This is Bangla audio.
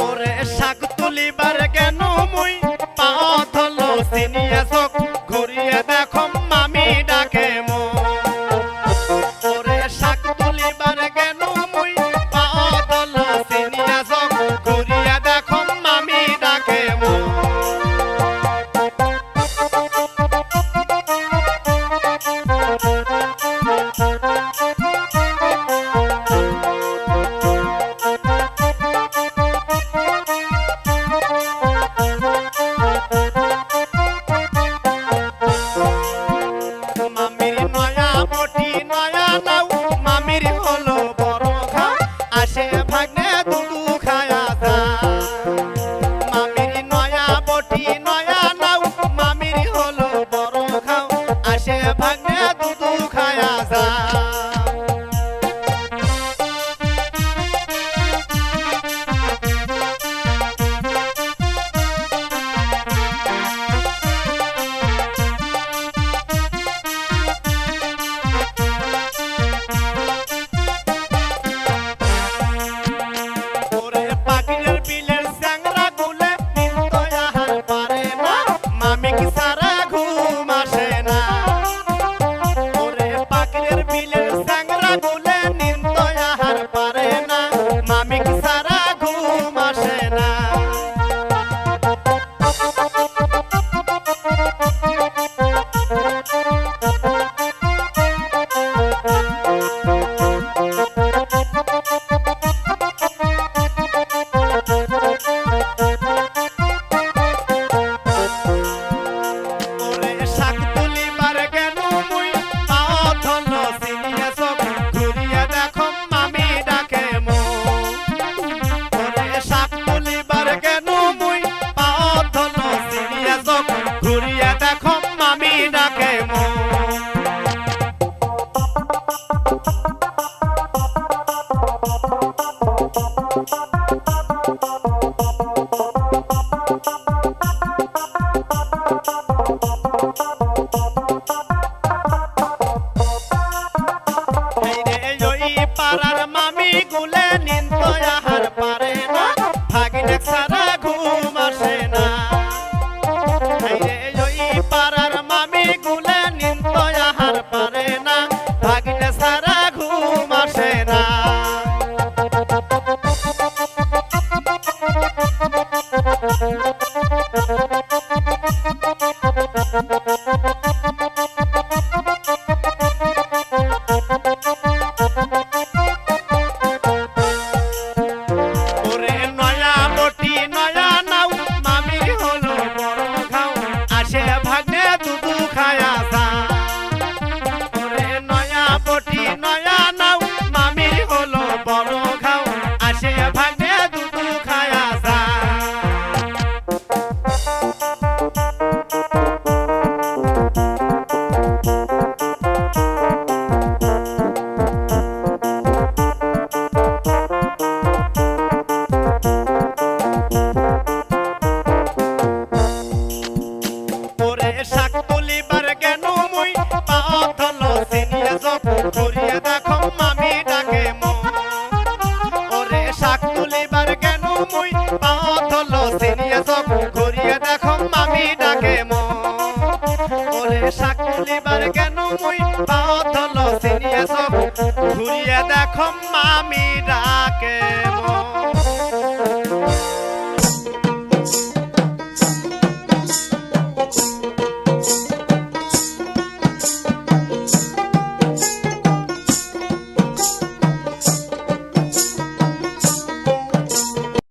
ওরে শাক তুলিবার কেন মুই? পাথল সিনিয়া পাড়ার মামি গুলে নিন্দ, আহার পারে না। ভাগিনে সারা ঘুম আসে না। ওই পাড়ার মামি গুলে নিন্দ, আহার পারে না। ভাগিনে সারা ঘুম আসে না। এবার কেন মুই পাওয়া সিনিয়ে সব ঘুরিয়ে দেখো মামি রাকে মন